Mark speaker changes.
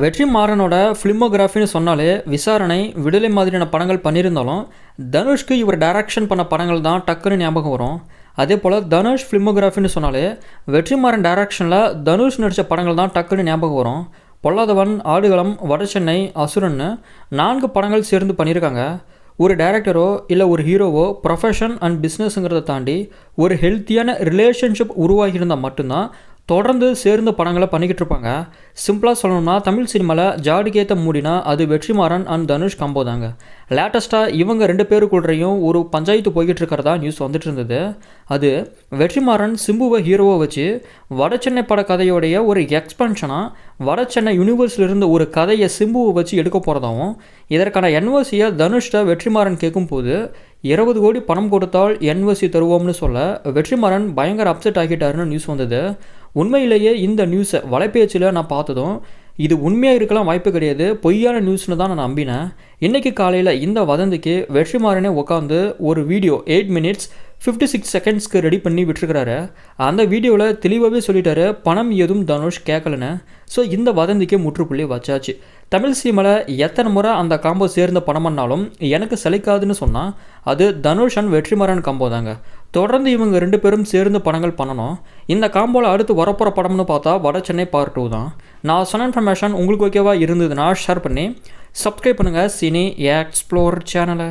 Speaker 1: வெற்றிமாறனோட ஃபிலிமோகிராஃபின்னு சொன்னாலே விசாரணை விடுதலை மாதிரியான படங்கள் பண்ணியிருந்தாலும் தனுஷ்க்கு இவர் டைரக்ஷன் பண்ண படங்கள் தான் டக்குன்னு ஞாபகம் வரும். அதே போல் தனுஷ் ஃபிலிமோகிராஃபின்னு சொன்னாலே வெற்றிமாறன் டைரக்ஷனில் தனுஷ் நடித்த படங்கள் தான் டக்குன்னு ஞாபகம் வரும். பொல்லாதவன் ஆடுகளம் வடசென்னை அசுரன்னு நான்கு படங்கள் சேர்ந்து பண்ணியிருக்காங்க. ஒரு டைரக்டரோ இல்லை ஒரு ஹீரோவோ ப்ரொஃபஷன் அண்ட் பிஸ்னஸுங்கிறத தாண்டி ஒரு ஹெல்த்தியான ரிலேஷன்ஷிப் உருவாகியிருந்தால் மட்டும்தான் தொடர்ந்து சேர்ந்த படங்களை பண்ணிக்கிட்டு இருப்பாங்க. சிம்பிளாக சொல்லணும்னா தமிழ் சினிமாவில் ஜாடிகேத்த மூடினா அது வெற்றிமாறன் அண்ட் தனுஷ் கம்போ தாங்க. லேட்டஸ்ட்டாக இவங்க ரெண்டு பேருக்குள்ளேயும் ஒரு பஞ்சாயத்து போய்கிட்டு இருக்கிறதா நியூஸ் வந்துட்டு இருந்தது. அது வெற்றிமாறன் சிம்புவை ஹீரோவை வச்சு வடசென்னை பட கதையோடைய ஒரு எக்ஸ்பென்ஷனாக வடசென்னை யூனிவர்ஸில் இருந்த ஒரு கதையை சிம்புவை வச்சு எடுக்க போகிறதாகவும் இதற்கான என்வர்சியை தனுஷ்ட வெற்றிமாறன் கேட்கும்போது இருபது கோடி பணம் கொடுத்தால் என்வசி தருவோம்னு சொல்ல வெற்றிமாறன் பயங்கர அப்செட் ஆகிட்டாருன்னு நியூஸ் வந்தது. உண்மையிலேயே இந்த நியூஸை வலைபேச்சில் நான் பார்த்ததும் இது உண்மையாக இருக்கலாம் வாய்ப்பு கிடையாது பொய்யான நியூஸ்னு தான் நான் நம்பினேன். இன்றைக்கி காலையில் இந்த வதந்திக்கு வெற்றிமாறனே உட்காந்து ஒரு video eight minutes fifty six செகண்ட்ஸ்க்கு ready பண்ணி விட்டுருக்கிறாரு. அந்த வீடியோவில் தெளிவாகவே சொல்லிட்டாரு பணம் எதுவும் தனுஷ் கேட்கலன்னு ஸோ இந்த வதந்திக்கு முற்றுப்புள்ளி வச்சாச்சு. தமிழ் சினிமாவில் எத்தனை முறை அந்த காம்போ சேர்ந்த பணம்னாலும் பண்ணாலும் எனக்கு சலிக்காதுன்னு சொன்னால் அது தனுஷ் அண்ட் வெற்றிமாறன் காம்போ தாங்க. தொடர்ந்து இவங்க ரெண்டு பேரும் சேர்ந்து படங்கள் பண்ணணும். இந்த காம்போவில் அடுத்து வரப்போகிற படம்னு பார்த்தா வட சென்னை பார்ட் டூ தான். நான் சொன்ன இன்ஃபர்மேஷன் உங்களுக்கு ஓகேவா இருந்ததுன்னா ஷேர் பண்ணி சப்ஸ்கிரைப் பண்ணுங்கள் சினி எக்ஸ்ப்ளோர் சேனலை